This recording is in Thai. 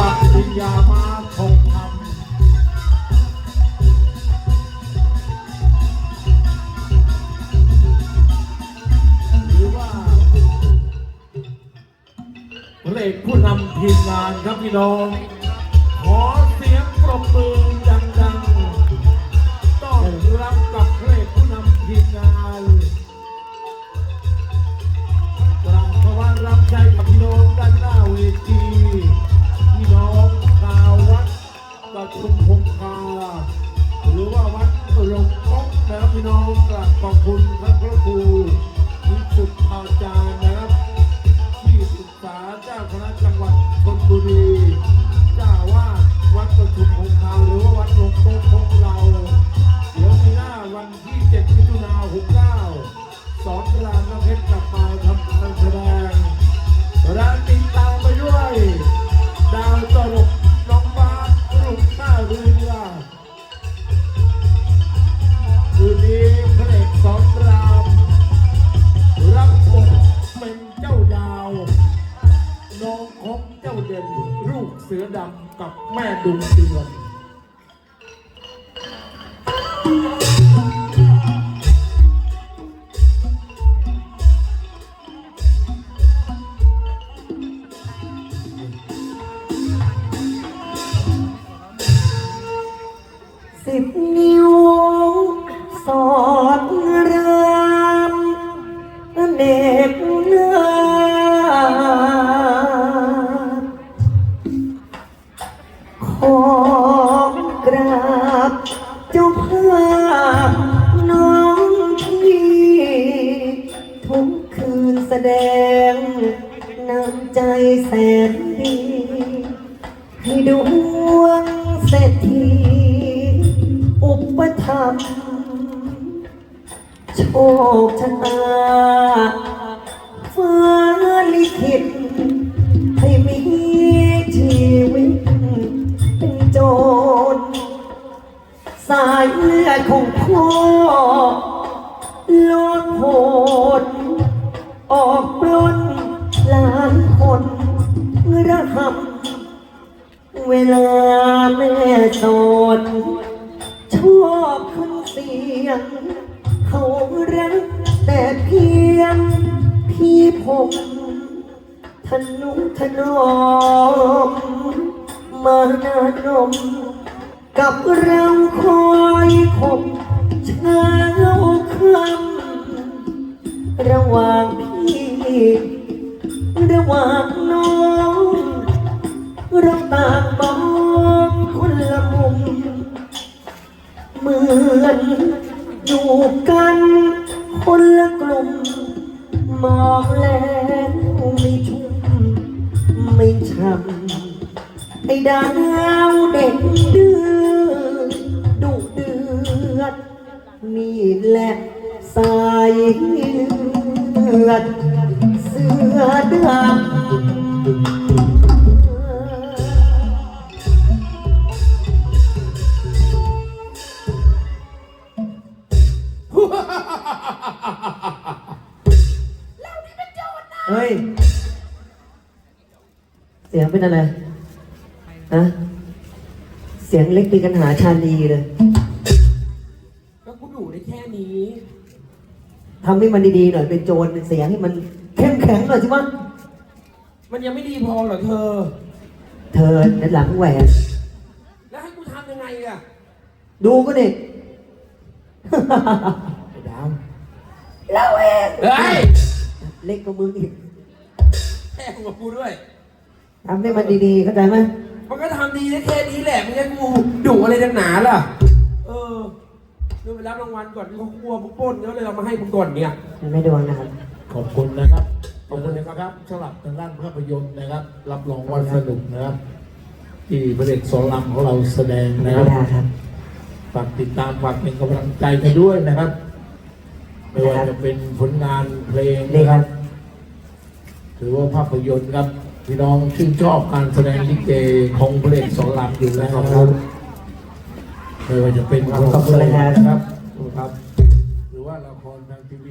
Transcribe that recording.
ปริญญามาทองคำหรือว่าพระเอกผู้นำทีมงานครับพี่น้อง ขอเสียงปรบมือ น้องกราบขอบคุณพระพระครูวิสุทธาจารย์ องของเจ้าเด่นลูกเสือดำกับแม่ดุงเดือนสิบ ให้ดวงเศรษฐีอุปถัมภ์โชคชะตาฟ้าลิขิตให้มีชีวิตเป็นโจรสายเลือดของพ่อโลดโหดออกปล้น ม่สอนชอบขึ้นเสียง เขารักแต่เพียงพี่ผมทนุถนอมมานานม กับเราคอยคบเช้าคำระหว่างพี่ ระหว่างน้อง เราต่างมอง เหมือนอยู่กัน คนละกลุ่ม มองแล้วไม่ชุ่มไม่ช่ำไอ้ดาวเด็กดื้อดุเดือด นี่แหละสายเลือดเสือดำ เฮ้ย เสียงเป็นอะไรฮะเสียงเล็กมีปัญหาชาลีเลยก็กูดูได้แค่นี้ ทำให้มันดีๆหน่อยเป็นโจรเป็นเสียงให้มันเข้มแข็งหน่อยสิวะมันยังไม่ดีพอเหรอเธอ เธอในหลังแหวนแล้วให้กูทำยังไงอะดูก็ดิ ไอ้ดาว เราเอง เฮ้ย เล็กกว่ามึงอีกแพ้กับกูด้วย ทำให้มันดีๆ เข้าใจไหมมันก็ทำดีได้แค่นี้แหละไม่ใช่กูดุอะไรดังหนาล่ะ เออเดี๋ยวไปรับรางวัลก่อนเขากลัวมึงปล้นเขาเลยเอามาให้มึงก่อนเนี่ยมันไม่โดนนะครับ ขอบคุณนะครับ ขอบคุณนะครับสำหรับทางด้านภาพยนตร์นะครับ รับรองว่าสนุกนะครับ ที่พระเอกสอนรามของเราแสดงไม่นะครับได้ครับ ฝากติดตามฝากเป็นกำลังใจกันด้วยนะครับ ไม่ว่าจะเป็นผลงานเพลงนี่นะคครัรับบหรือว่าภาพยนตร์ครับพี่น้องชื่นชอบการแสดงลิเกของพระเอกสอนรามอยู่แล้วนะครับไม่ว่าจะเป็นขอบคุณนะครับนะครับ หรือว่าละครทางทีวี